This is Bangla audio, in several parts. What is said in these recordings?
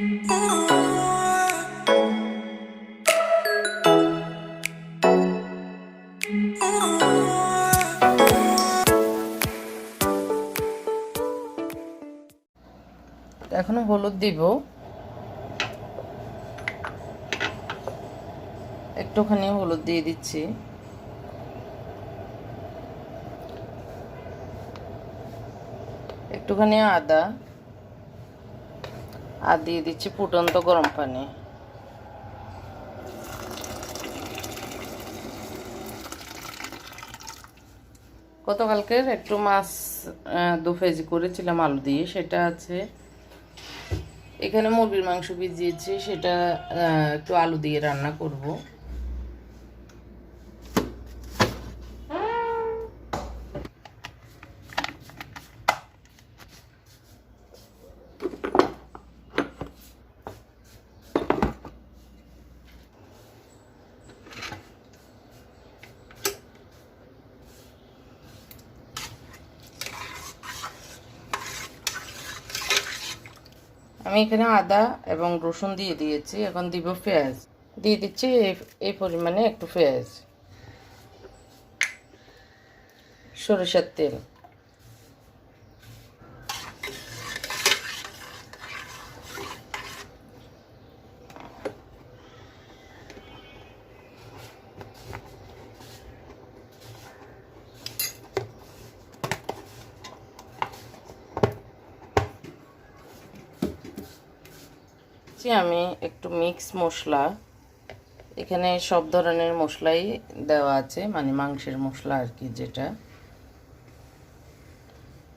এখনও হলুদ দিব। একটুখানি হলুদ দিয়ে দিচ্ছি। একটুখানি আদা। আর দিয়ে দিচ্ছি ফুটন্ত গরম পানি। গতকালকের একটু মাছ দু কেজি করেছিলাম আলু দিয়ে, সেটা আছে। এখানে মুরগির মাংস ভিজিয়েছি, সেটা একটু আলু দিয়ে রান্না করব। আমি এখানে আদা এবং রসুন দিয়ে দিয়েছি, এখন দিব পেঁয়াজ। দিয়ে দিচ্ছি এই- পরিমাণে একটু পেঁয়াজ। সরিষার তেল। আমি একটু মিক্স মশলা। এখানে সব ধরনের মশলাই দেওয়া আছে মানে মাংসের মশলা আর কি যেটা।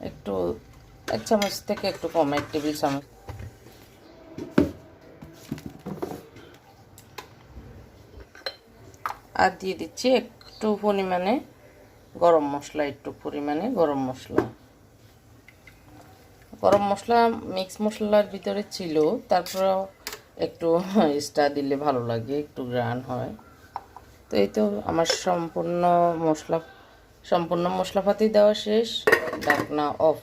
একটু এক চামচ থেকে একটু কম, এক টেবিল চামচ। আর দিয়ে দিচ্ছি একটু পরিমাণে গরম মশলা, একটু পরিমাণে গরম মশলা। গরম মশলা মিক্স মশলার ভিতরে ছিল, তারপরেও একটু স্টার দিলে ভালো লাগে, একটু গ্রান হয়। তো এই তো আমার সম্পূর্ণ মশলা, সম্পূর্ণ মশলাপাতি দেওয়া শেষ ডাকনা অফ।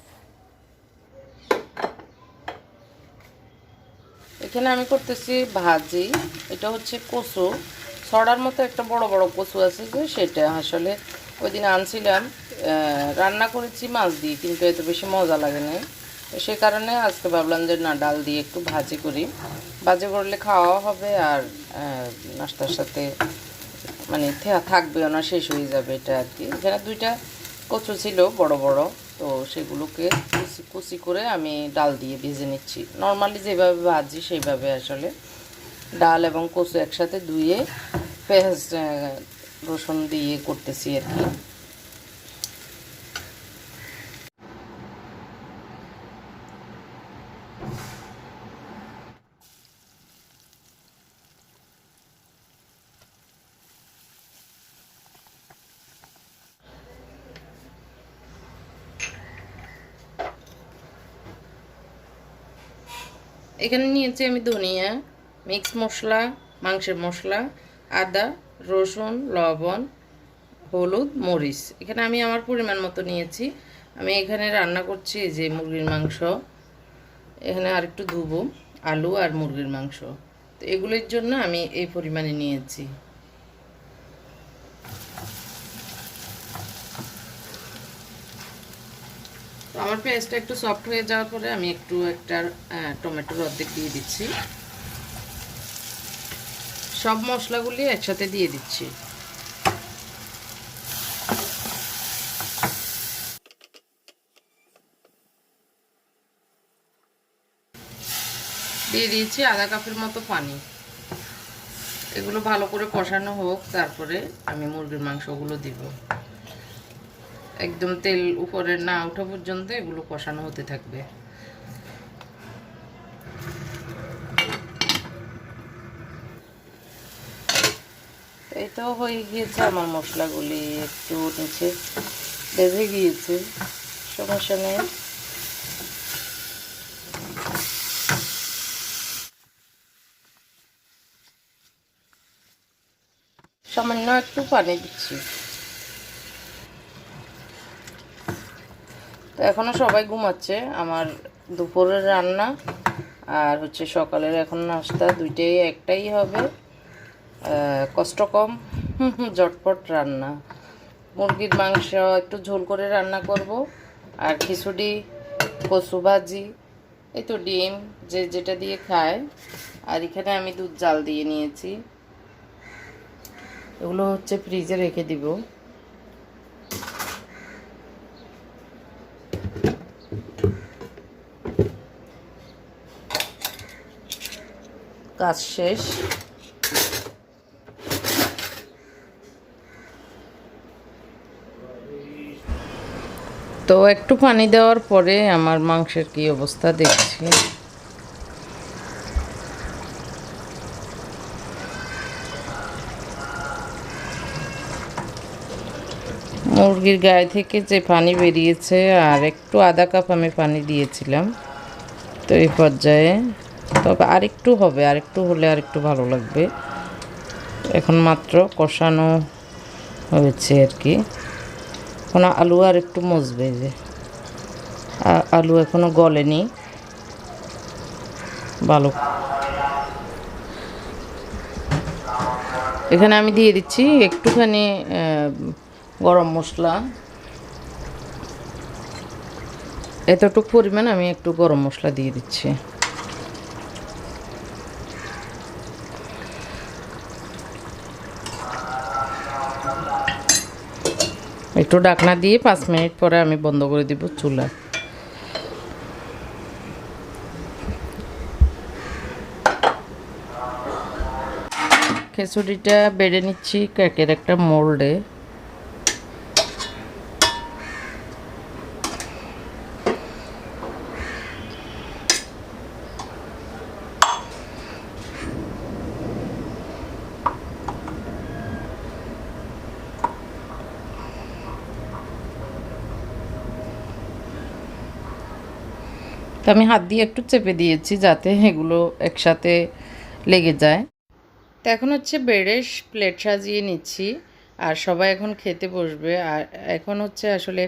এখানে আমি করতেছি ভাজি, এটা হচ্ছে কচু। ছড়ার মতো একটা বড় বড় কচু আছে যে, সেটা আসলে ওই দিন আনছিলাম রান্না করেছি মাছ দিয়ে, কিন্তু এত বেশি মজা লাগে না সে কারণে আজকে ভাবলাম যে না, ডাল দিয়ে একটু ভাজি করি। ভাজি করলে খাওয়াও হবে আর নাস্তার সাথে মানে থাকবেও না, শেষ হয়ে যাবে এটা আর কি। এখানে দুইটা কচু ছিল বড় বড়, তো সেগুলোকে কুচি কুচি করে আমি ডাল দিয়ে ভেজে নিচ্ছি। নর্মালি যেভাবে ভাজি সেইভাবে আসলে। ডাল এবং কচু একসাথে ধুয়ে পেঁয়াজ রসুন দিয়ে করতেছি আর কি। এখানে নিয়েছি আমি ধনিয়া মিক্স মশলা, মাংসের মশলা, আদা, রসুন, লবণ, হলুদ, মরিচ। এখানে আমি আমার পরিমাণ মতো নিয়েছি। আমি এখানে রান্না করছি যে মুরগির মাংস। এখানে আর একটু ধুবো আলু আর মুরগির মাংস। তো এগুলির জন্য আমি এই পরিমাণে নিয়েছি। আমার পেঁয়াজটা একটু সফট হয়ে যাওয়ার পরে আমি একটু একটা টমেটোর অর্ধেক দিয়ে দিচ্ছি। সব মশলাগুলি একসাথে দিয়ে দিচ্ছি। দিয়ে দিয়েছি আধা কাপের মতো পানি। এগুলো ভালো করে কষানো হোক, তারপরে আমি মুরগির মাংসগুলো দিব। একদম তেল উপরে না ওঠা পর্যন্ত এগুলো কষানো হতে থাকবে। এই তো হয়ে গিয়েছে আমার মশলাগুলি, একটু নিচে বেজে গিয়েছে, সমস্যা নেই। সামান্য একটু পানি দিচ্ছি। তো এখনও সবাই ঘুমাচ্ছে। আমার দুপুরের রান্না আর হচ্ছে সকালের এখন নাস্তা, দুইটাই, একটাই হবে। কষ্ট কম জটপট রান্না। মুরগির মাংস একটু ঝোল করে রান্না করব। আর খিচুড়ি, কচু ভাজি, এই তো ডিম, যে যেটা দিয়ে খায়। আর এখানে আমি দুধ জাল দিয়ে নিয়েছি। এগুলো হচ্ছে ফ্রিজে রেখে দিব। কাজ শেষ। তো একটু পানি দেওয়ার পরে আমার মাংসের কি অবস্থা দেখছি। মুরগির গায়ে থেকে যে পানি বেরিয়েছে আর একটু আধা কাপ আমি পানি দিয়েছিলাম। তো এই পর্যায়ে তবে আরেকটু হবে, আরেকটু হলে আরেকটু ভালো লাগবে। এখন মাত্র কষানো হয়েছে আর কি। এখন আলু আর একটু মজবে যে। আলু এখনও গলেনি। ভালো। এখানে আমি দিয়ে দিচ্ছি একটুখানি গরম মশলা। এতটুকু পরিমাণ আমি একটু গরম মশলা দিয়ে দিচ্ছি। একটু ডাকনা দিয়ে পাঁচ মিনিট পরে আমি বন্ধ করে দিব চুলা। খেসুড়িটা বেড়ে নিচ্ছি কেকের একটা মোল্ডে। তো আমি হাত দিয়ে একটু চেপে দিয়েছি যাতে এগুলো একসাথে লেগে যায়। তো এখন হচ্ছে বেড়েস প্লেট সাজিয়ে নিচ্ছি আর সবাই এখন খেতে বসবে। আর এখন হচ্ছে আসলে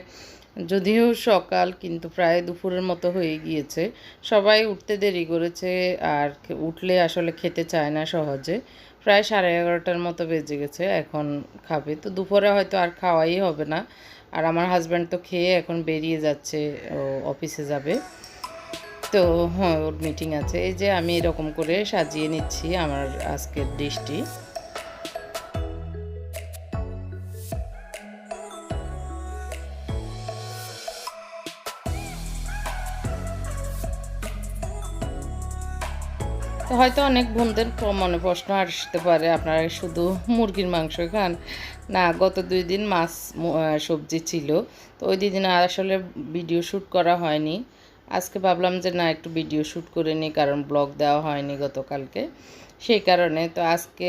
যদিও সকাল কিন্তু প্রায় দুপুরের মতো হয়ে গিয়েছে, সবাই উঠতে দেরি করেছে আর উঠলে আসলে খেতে চায় না সহজে। প্রায় সাড়ে এগারোটার মতো বেজে গেছে, এখন খাবে। তো দুপুরে হয়তো আর খাওয়াই হবে না। আর আমার হাজব্যান্ড তো খেয়ে এখন বেরিয়ে যাচ্ছে অফিসে যাবে। তো হ্যাঁ ওর মিটিং আছে। এই যে আমি এরকম করে সাজিয়ে নিচ্ছি আমার আজকের ডিশটি। তো হয়তো অনেক বোনদের প- মনে প্রশ্ন আসতে পারে, আপনারা শুধু মুরগির মাংস খান। না, গত দুই দিন মাছ সবজি ছিল। তো ওই দুই দিন আসলে ভিডিও শ্যুট করা হয়নি। আজকে ভাবলাম যে না, একটু ভিডিও শ্যুট করে নিই, কারণ ব্লগ দেওয়া হয়নি গতকালকে। সেই কারণে তো আজকে,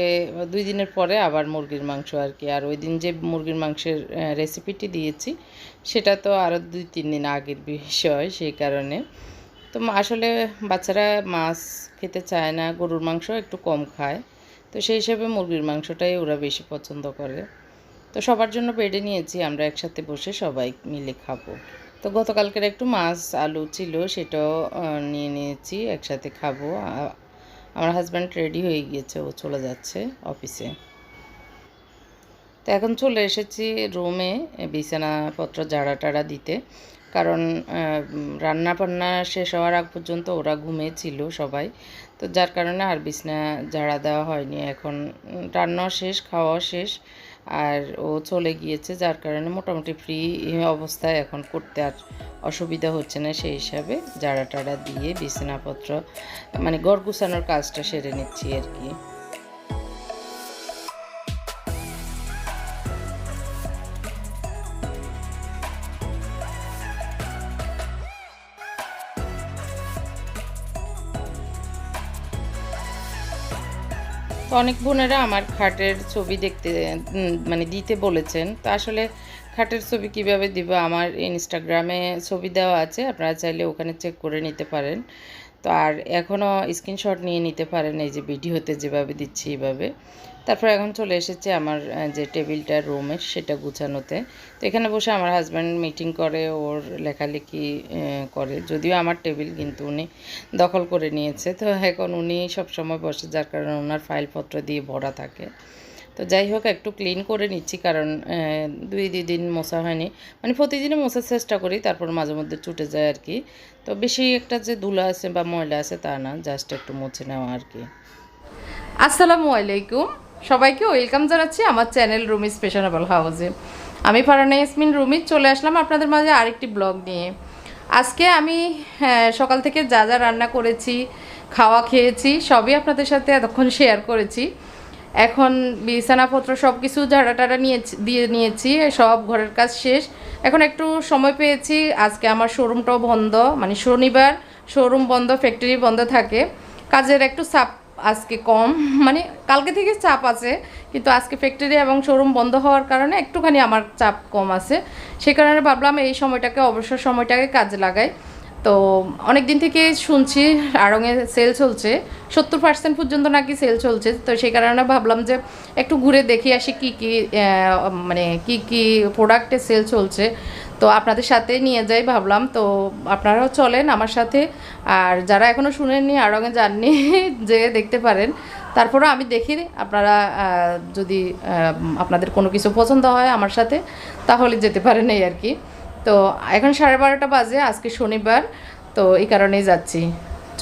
দুই দিনের পরে আবার মুরগির মাংস আর কি। আর ওই দিন যে মুরগির মাংসের রেসিপিটি দিয়েছি, সেটা তো আরও দুই, তিন দিন আগের বিষয়, সেই কারণে। তো আসলে বাচ্চারা মাছ খেতে চায় না, গরুর মাংস একটু কম খায়। তো সেই হিসাবে মুরগির মাংসটাই ওরা বেশি পছন্দ করে। তো সবার জন্য বেড়ে নিয়েছি, আমরা একসাথে বসে সবাই মিলে খাব। তো গতকালকের একটু মাছ আলু ছিল, সেটাও নিয়ে নিয়েছি, একসাথে খাব। আমার হাজব্যান্ড রেডি হয়ে গিয়েছে, ও চলে যাচ্ছে অফিসে তো এখন চলে এসেছি রুমে বিছানাপত্র জাড়া টাড়া দিতে। কারণ রান্না বান্না শেষ হওয়ার আগ পর্যন্ত ওরা ঘুমিয়েছিল সবাই। তো যার কারণে আর বিছনা ঝাড়া দেওয়া হয়নি। এখন রান্নাও শেষ, খাওয়াও শেষ। আর ও চলে গিয়েছে, যার কারণে মোটামুটি ফ্রি অবস্থায় এখন করতে আর অসুবিধা হচ্ছে না সেই হিসাবে জাড়া টাড়া দিয়ে বিছানাপত্র মানে গড় গুছানোর কাজটা সেরে নিচ্ছি আর কি। অনেক বোনেরা আমার খাটের ছবি দেখতে মানে দিতে বলেছেন। তো আসলে খাটের ছবি কীভাবে দিব? আমার ইনস্টাগ্রামে ছবি দেওয়া আছে, আপনারা চাইলে ওখানে চেক করে নিতে পারেন। তো আর এখনও স্ক্রিনশট নিয়ে নিতে পারেন, এই যে ভিডিওতে যেভাবে দিচ্ছি এইভাবে। তারপর এখন চলে এসেছে আমার যে টেবিলটা রুমের সেটা গুছানোতে। তো এখানে বসে আমার হাজব্যান্ড মিটিং করে, ওর লেখালেখি করে। যদিও আমার টেবিল কিন্তু উনি দখল করে নিয়েছে। তো এখন উনি সবসময় বসে, যার কারণে ওনার ফাইলপত্র দিয়ে ভরা থাকে। তো যাই হোক, একটু ক্লিন করে নিচ্ছি কারণ দুই দুই দিন মোছা হয়নি। মানে প্রতিদিনই মোছার চেষ্টা করি, তারপর মাঝে মধ্যে ছুটে যায় আর কি। তো বেশি একটা যে ধুলা আছে বা ময়লা আছে তা না জাস্ট একটু মুছে নেওয়া আর কি। আসসালামু আলাইকুম। সবাইকে ওয়েলকাম জানাচ্ছি আমার চ্যানেল রুমি স্পেশানেবল হাউসে। আমি ফারানা ইয়াসমিন রুমি চলে আসলাম আপনাদের মাঝে আরেকটি ব্লগ নিয়ে। আজকে আমি হ্যাঁ, সকাল থেকে যা যা রান্না করেছি খাওয়া খেয়েছি সবই আপনাদের সাথে এতক্ষণ শেয়ার করেছি। এখন বিছানাপত্র সব কিছু ঝাড়া টাড়া নিয়েছি দিয়ে নিয়েছি সব ঘরের কাজ শেষ। এখন একটু সময় পেয়েছি আজকে আমার শোরুমটাও বন্ধ মানে শনিবার শোরুম বন্ধ ফ্যাক্টরি বন্ধ থাকে। কাজের একটু চাপ আজকে কম। মানে কালকে থেকে চাপ আছে, কিন্তু আজকে ফ্যাক্টরি এবং শোরুম বন্ধ হওয়ার কারণে একটুখানি আমার চাপ কম আছে। সেই কারণে ভাবলাম এই সময়টাকে, অবসর সময়টাকে কাজে লাগাই। তো অনেক দিন থেকে শুনছি, আড়ঙে সেল চলছে। সত্তর পার্সেন্ট পর্যন্ত নাকি সেল চলছে। তো সেই কারণে ভাবলাম যে একটু ঘুরে দেখি আসি কি কি মানে কি কি প্রোডাক্টে সেল চলছে। তো আপনাদের সাথে নিয়ে যাই ভাবলাম। তো আপনারাও চলেন আমার সাথে। আর যারা এখনও শুনেননি আড়ঙে যাননি যে দেখতে পারেন। তারপরেও আমি দেখি, আপনারা যদি আপনাদের কোনো কিছু পছন্দ হয় আমার সাথে, তাহলে যেতে পারেন এই আর কি। তো এখন সাড়ে বারোটা বাজে, আজকে শনিবার, তো এই কারণেই যাচ্ছি।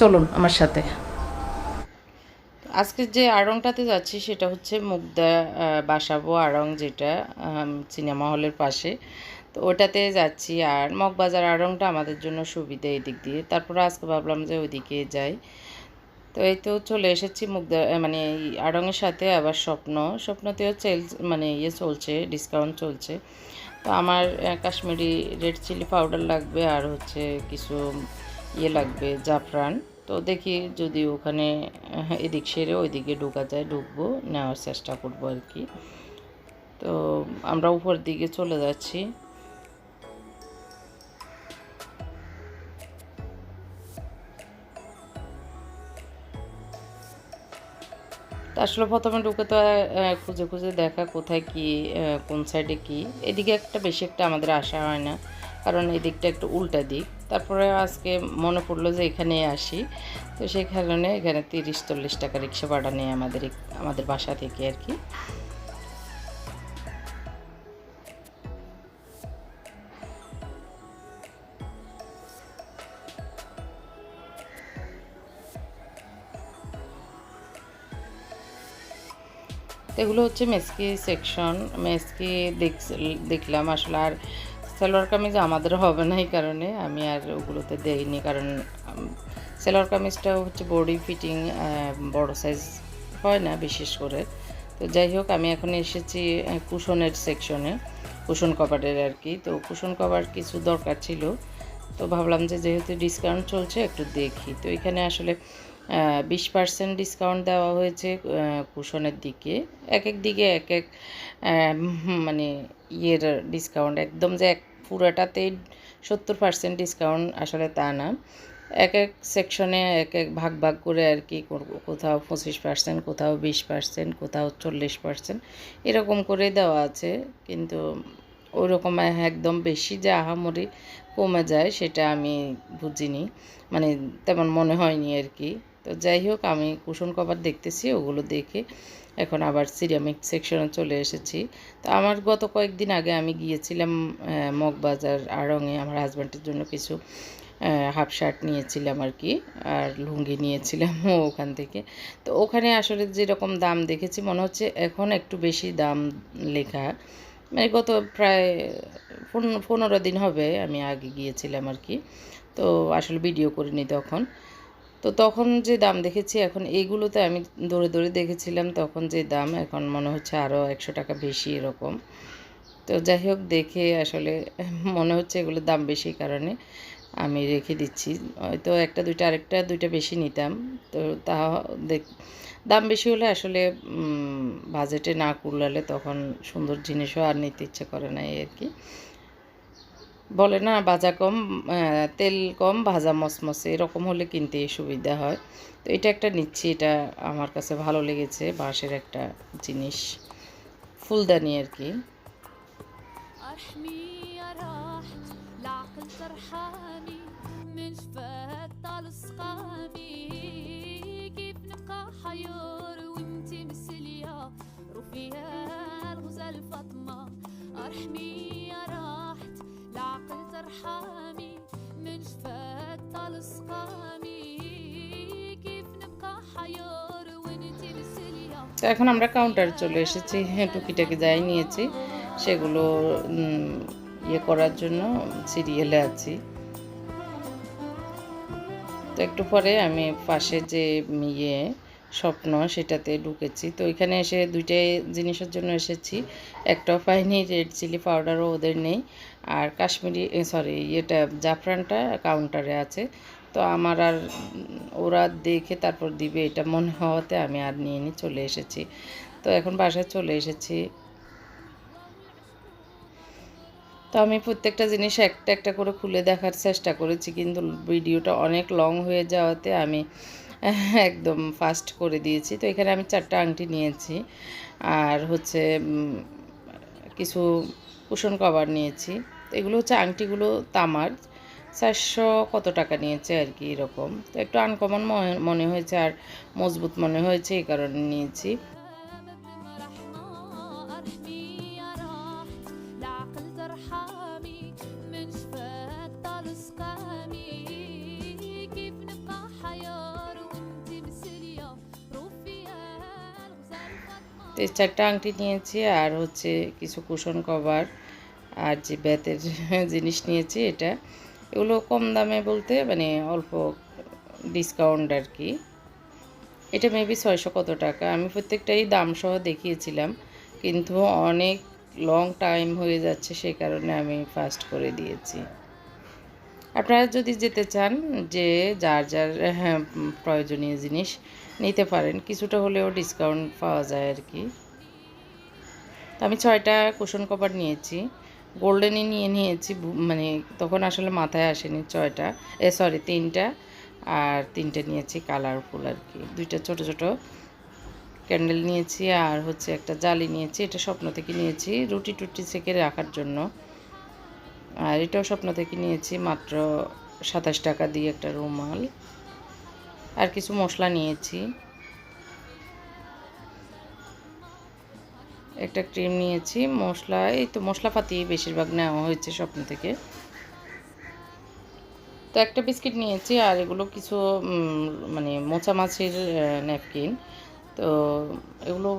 চলুন আমার সাথে। আজকে যে আড়ংটাতে যাচ্ছি, সেটা হচ্ছে মুগদা বাসাবো আড়ং যেটা সিনেমা হলের পাশে। তো ওটাতে যাচ্ছি আর মগবাজার আড়ংটা আমাদের জন্য সুবিধা এই দিক দিয়ে। তারপরে আজকে ভাবলাম যে ওইদিকে যাই। তো এই তো চলে এসেছি মুগদা মানে আড়ংয়ের সাথে আবার স্বপ্ন। স্বপ্নতেও চেল মানে ইয়ে চলছে ডিসকাউন্ট চলছে। তো আমার কাশ্মীরি রেড চিলি পাউডার লাগবে আর হচ্ছে কিছু ইয়ে লাগবে, জাফরান। তো দেখি যদি ওখানে, এদিক সেরে ওইদিকে ঢোকা যায়, ঢুকবো, নেওয়ার চেষ্টা করব আর কি। তো আমরা উপর দিকে চলে যাচ্ছি। আসলে প্রথমে ঢুকে তো খুঁজে খুঁজে দেখা কোথায় কি কোন সাইডে কি। এদিকে একটা বেশি একটা আমাদের আসা হয় না, কারণ এই দিকটা একটু উল্টা দিক। তারপরে আজকে মনে পড়ল যে এখানে আসি। তো সেই কারণে এখানে তিরিশ চল্লিশ টাকা রিক্সা ভাড়া নেই আমাদের আমাদের বাসা থেকে আর কি। তো এগুলো হচ্ছে মেসকি সেকশন, মেসকি দেখলাম। আসলে আর সালোয়ার কামিজ আমাদের হবে না এই কারণে, আমি আর ওগুলোতে দেইনি। কারণ সালোয়ার কামিজটা হচ্ছে বডি ফিটিং বড় সাইজ হয় না বিশেষ করে। তো যাই হোক, আমি এখন এসেছি কুশনের সেকশনে, কুশন কভারের আর কি। তো কুশন কভার কিছু দরকার ছিল। তো ভাবলাম যে যেহেতু ডিসকাউন্ট চলছে, একটু দেখি। তো এখানে আসলে বিশ পার্সেন্ট ডিসকাউন্ট দেওয়া হয়েছে কুশনের দিকে। এক এক দিকে এক এক মানে ইয়ের ডিসকাউন্ট একদম যে এক, পুরোটাতেই সত্তর পার্সেন্ট ডিসকাউন্ট আসলে তা না। এক এক সেকশনে এক এক ভাগ ভাগ করে আর কি কোথাও পঁচিশ পার্সেন্ট কোথাও বিশ পার্সেন্ট কোথাও চল্লিশ পার্সেন্ট এরকম করে দেওয়া আছে। কিন্তু ওই রকম একদম বেশি যে আহামরি কমে যায় সেটা আমি বুঝিনি। মানে তেমন মনে হয়নি আর কি। তো যাই হোক, আমি কুশন কভার দেখতেছি, ওগুলো দেখে এখন আবার সিরামিক সেকশনে চলে এসেছি। তো আমার গত কয়েকদিন আগে আমি গিয়েছিলাম মগবাজার আড়ংয়ে আমার হাজব্যান্ডের জন্য কিছু হাফ শার্ট নিয়েছিলাম আর কি, আর লুঙ্গি নিয়েছিলাম ওখান থেকে। তো ওখানে আসলে যেরকম দাম দেখেছি, মনে হচ্ছে এখন একটু বেশি দাম লেখা। মানে গত প্রায় পনেরো দিন হবে আমি আগে গিয়েছিলাম আর কি। তো আসলে ভিডিও করিনি তখন। তো তখন যে দাম দেখেছি, এখন এইগুলোতে আমি দৌড়ে দৌড়ে দেখেছিলাম, তখন যে দাম এখন মনে হচ্ছে আরও একশো টাকা বেশি এরকম। তো যাই হোক, দেখে আসলে মনে হচ্ছে এগুলোর দাম বেশি কারণে আমি রেখে দিচ্ছি। হয়তো একটা দুইটা, আরেকটা দুইটা বেশি নিতাম। তো তা দেখ, দাম বেশি হলে আসলে বাজেটে না কুলালে তখন সুন্দর জিনিসও আর নিতে ইচ্ছে করে না এই আর কি। বলে না ভাজা কম আহ, তেল কম ভাজা মসমসে এরকম হলে কিনতে সুবিধা হয় তো এটা একটা নিচ্ছি এটা আমার কাছে ভালো লেগেছে বাঁশের একটা জিনিস ফুলদানি আর কি ارحمي يا راحت العقل ترحمي من شفاك তো এখন আমরা কাউন্টারে চলে এসেছি। হ্যাঁ টুকিটাকি যাই নিয়েছি। সেগুলো ইয়ে করার জন্য সিরিয়ালে আছি। তো একটু পরে আমি পাশে যে ইয়ে স্বপ্ন, সেটাতে ঢুকেছি। তো এখানে এসে দুইটাই জিনিসের জন্য এসেছি। একটা পাইনি রেড চিলি পাউডারও ওদের নেই। আর কাশ্মীরি সরি ইয়েটা জাফরানটা কাউন্টারে আছে। তো আমার আর ওরা দেখে তারপর দিবে, এটা মনে হওয়াতে আমি আর নিয়ে নিয়ে চলে এসেছি। তো এখন বাসায় চলে এসেছি। তো আমি প্রত্যেকটা জিনিস একটা একটা করে খুলে দেখার চেষ্টা করেছি, কিন্তু ভিডিওটা অনেক লং হয়ে যাওয়াতে আমি একদম ফাস্ট করে দিয়েছি। তো এখানে আমি চারটা আংটি নিয়েছি। আর হচ্ছে কিছু কুশন কভার নিয়েছি। এগুলো হচ্ছে আংটিগুলো তামার। চারশো কত টাকা নিয়েছে আর কি এরকম। তো একটু আনকমন মনে হয়েছে আর মজবুত মনে হয়েছে এই কারণে নিয়েছি। তো চারটা আংটি নিয়েছি আর হচ্ছে কিছু কুশন কভার আর যে ব্যাতের জিনিস নিয়েছি এটা। এগুলো কম দামে বলতে মানে অল্প ডিসকাউন্ট আর কি। এটা মেবি ছয়শো কত টাকা? আমি প্রত্যেকটাই দাম সহ দেখিয়েছিলাম, কিন্তু অনেক লং টাইম হয়ে যাচ্ছে সেই কারণে আমি ফাস্ট করে দিয়েছি। আপনারা যদি যেতে চান যে যার যার হ্যাঁ, প্রয়োজনীয় জিনিস নিতে পারেন কিছুটা হলেও ডিসকাউন্ট পাওয়া যায় আর কি। তো আমি ছয়টা কুশন কভার নিয়েছি। গোল্ডেনই নিয়ে নিয়েছি মানে তখন আসলে মাথায় আসেনি ছয়টা এ সরি তিনটা। আর তিনটে নিয়েছি কালারফুল আর কি। দুইটা ছোট ছোট ক্যান্ডেল নিয়েছি আর হচ্ছে একটা জালি নিয়েছি। এটা স্বপ্ন থেকে নিয়েছি রুটি টুটি সেকে রাখার জন্য। আর এটাও স্বপ্ন থেকে নিয়েছি, মাত্র সাতাশ টাকা দিয়ে একটা রুমাল। আর কিছু মশলা নিয়েছি। একটা ক্রিম নিয়েছি, মশলা, এই তো মশলাপাতি বেশিরভাগ নেওয়া হয়েছে স্বপ্ন থেকে। তো একটা বিস্কিট নিয়েছি, আর এগুলো কিছু মানে মোচা মাছের ন্যাপকিন। তো এগুলো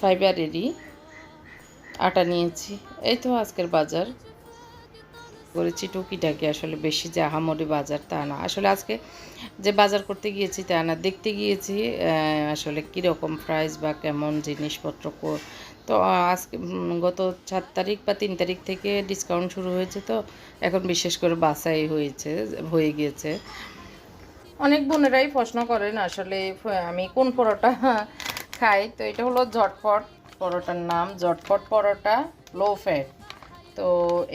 ফাইবারেরই আটা নিয়েছি, এই তো আজকের বাজার। করেছি টুকিটাকি, আসলে বেশি যে আহামরি বাজার তা না। আসলে আজকে যে বাজার করতে গিয়েছি তা না, দেখতে গিয়েছি আসলে কীরকম প্রাইস বা কেমন জিনিসপত্র তো আজকে গত চার তারিখ বা তিন তারিখ থেকে ডিসকাউন্ট শুরু হয়েছে তো, এখন বিশেষ করে বাসাই হয়েছে, হয়ে গিয়েছে। অনেক বোনেরাই প্রশ্ন করেন, আসলে, আমি কোন পরোটা খাই? তো এটা হলো ঝটপট পরোটার নাম, ঝটপট পরোটা লো ফ্যাট তো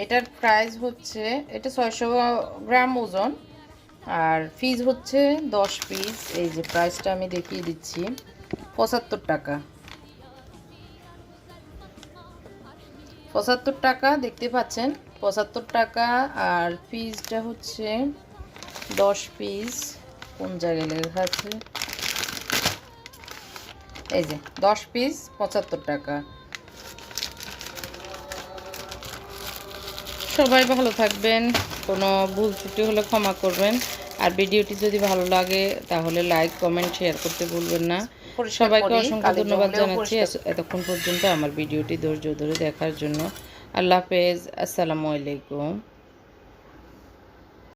এটার প্রাইস হচ্ছে, এটা ছয়শো গ্রাম ওজন, আর ফিজ হচ্ছে দশ পিস এই যে প্রাইসটা আমি দেখিয়ে দিচ্ছি, পঁচাত্তর টাকা। পঁচাত্তর টাকা, দেখতে পাচ্ছেন, পঁচাত্তর টাকা, আর ফিজটা হচ্ছে দশ পিস কোন জায়গায় লেখা আছে? এই যে, দশ পিস পঁচাত্তর টাকা। সবাই ভালো থাকবেন কোনো ভুল ত্রুটি হলে ক্ষমা করবেন। আর ভিডিওটি যদি ভালো লাগে তাহলে লাইক কমেন্ট শেয়ার করতে ভুলবেন না। সবাইকে অসংখ্য ধন্যবাদ জানাচ্ছি এতক্ষণ পর্যন্ত আমার ভিডিওটি ধৈর্য ধরে দেখার জন্য। আল্লাহ হাফেজ আসসালামু আলাইকুম।